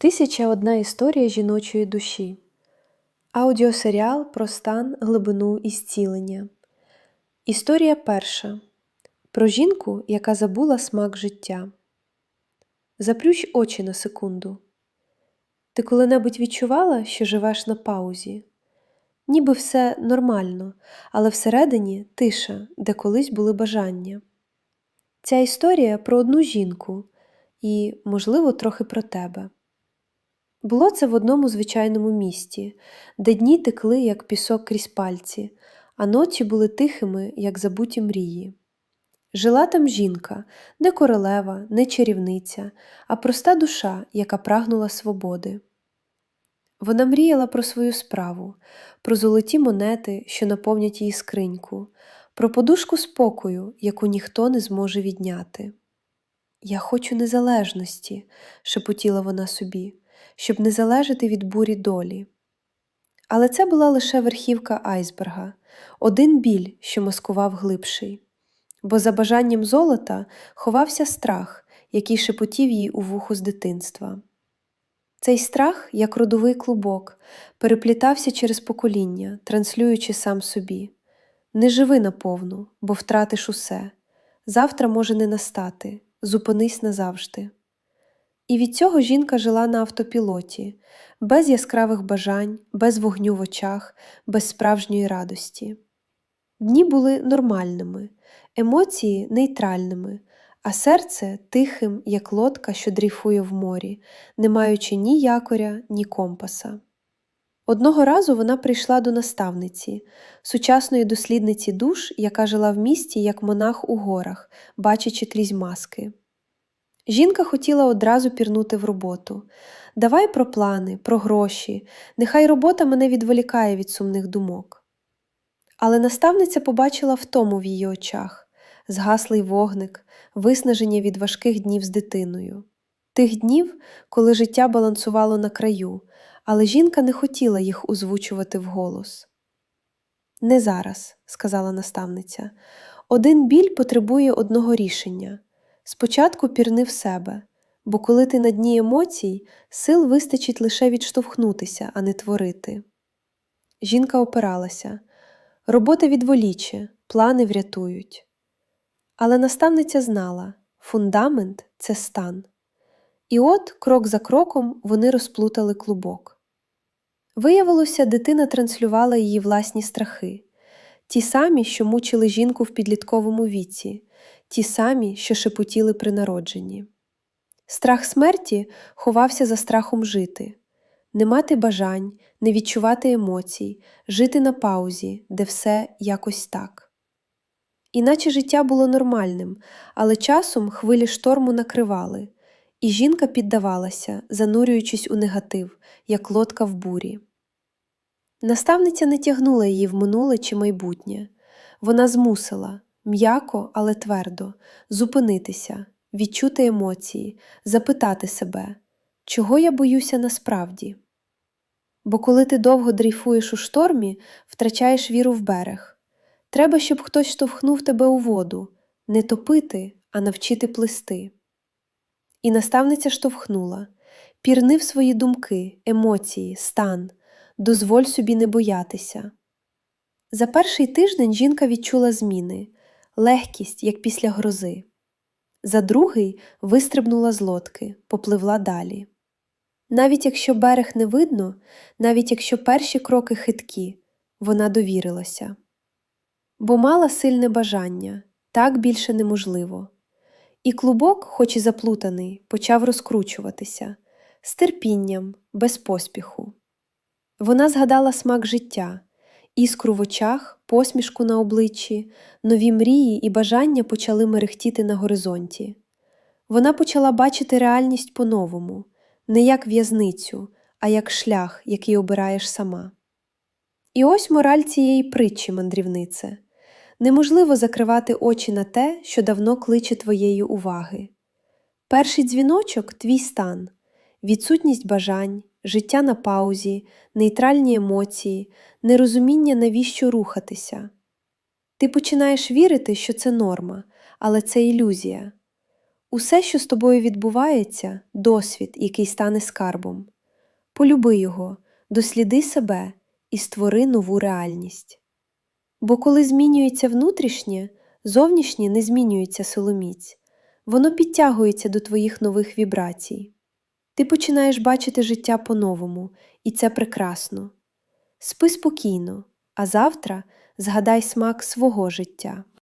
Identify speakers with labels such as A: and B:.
A: Тисяча одна історія жіночої душі. Аудіосеріал про стан, глибину і зцілення. Історія перша. Про жінку, яка забула смак життя. Заплющ очі на секунду. Ти коли-небудь відчувала, що живеш на паузі? Ніби все нормально, але всередині тиша, де колись були бажання. Ця історія про одну жінку і, можливо, трохи про тебе. Було це в одному звичайному місті, де дні текли, як пісок крізь пальці, а ночі були тихими, як забуті мрії. Жила там жінка, не королева, не чарівниця, а проста душа, яка прагнула свободи. Вона мріяла про свою справу, про золоті монети, що наповнять її скриньку, про подушку спокою, яку ніхто не зможе відняти. Я хочу незалежності, шепотіла вона собі, щоб не залежати від бурі долі. Але це була лише верхівка айсберга, один біль, що маскував глибший, бо за бажанням золота ховався страх, який шепотів їй у вуху з дитинства. Цей страх, як родовий клубок, переплітався через покоління, транслюючи сам собі Не живи наповну, бо втратиш усе. Завтра може не настати, зупинись назавжди. І від цього жінка жила на автопілоті, без яскравих бажань, без вогню в очах, без справжньої радості. Дні були нормальними, емоції нейтральними, а серце тихим, як лодка, що дрейфує в морі, не маючи ні якоря, ні компаса. Одного разу вона прийшла до наставниці, сучасної дослідниці душ, яка жила в місті як монах у горах, бачачи крізь маски. Жінка хотіла одразу пірнути в роботу. Давай про плани, про гроші, нехай робота мене відволікає від сумних думок. Але наставниця побачила втому в її очах згаслий вогник, виснаження від важких днів з дитиною. Тих днів, коли життя балансувало на краю, але жінка не хотіла їх озвучувати вголос. Не зараз, сказала наставниця. Один біль потребує одного рішення. Спочатку пірни в себе, бо коли ти на дні емоцій, сил вистачить лише відштовхнутися, а не творити. Жінка опиралася. Робота відволіче, плани врятують. Але наставниця знала фундамент це стан. І от, крок за кроком, вони розплутали клубок. Виявилося, дитина транслювала її власні страхи, ті самі, що мучили жінку в підлітковому віці, ті самі, що шепотіли при народженні. Страх смерті ховався за страхом жити, не мати бажань, не відчувати емоцій, жити на паузі, де все якось так. Іначе життя було нормальним, але часом хвилі шторму накривали, і жінка піддавалася, занурюючись у негатив, як лодка в бурі. Наставниця не тягнула її в минуле чи майбутнє, вона змусила м'яко, але твердо, зупинитися, відчути емоції, запитати себе, чого я боюся насправді. Бо коли ти довго дрейфуєш у штормі, втрачаєш віру в берег. Треба, щоб хтось штовхнув тебе у воду, не топити, а навчити плисти. І наставниця штовхнула пірни в свої думки, емоції, стан, дозволь собі не боятися. За перший тиждень жінка відчула зміни, легкість, як після грози. За другий вистрибнула з лодки, попливла далі. Навіть якщо берег не видно, навіть якщо перші кроки хиткі, вона довірилася. Бо мала сильне бажання так більше неможливо. І клубок, хоч і заплутаний, почав розкручуватися з терпінням, без поспіху. Вона згадала смак життя, іскру в очах, посмішку на обличчі, нові мрії і бажання почали мерехтіти на горизонті. Вона почала бачити реальність по-новому, не як в'язницю, а як шлях, який обираєш сама. І ось мораль цієї притчі, мандрівнице неможливо закривати очі на те, що давно кличе твоєї уваги. Перший дзвіночок твій стан, відсутність бажань, життя на паузі, нейтральні емоції, нерозуміння, навіщо рухатися. Ти починаєш вірити, що це норма, але це ілюзія. Усе, що з тобою відбувається, досвід, який стане скарбом. Полюби його, досліди себе і створи нову реальність. Бо коли змінюється внутрішнє, зовнішнє не змінюється силоміць, воно підтягується до твоїх нових вібрацій. Ти починаєш бачити життя по-новому, і це прекрасно. Спи спокійно, а завтра згадай смак свого життя.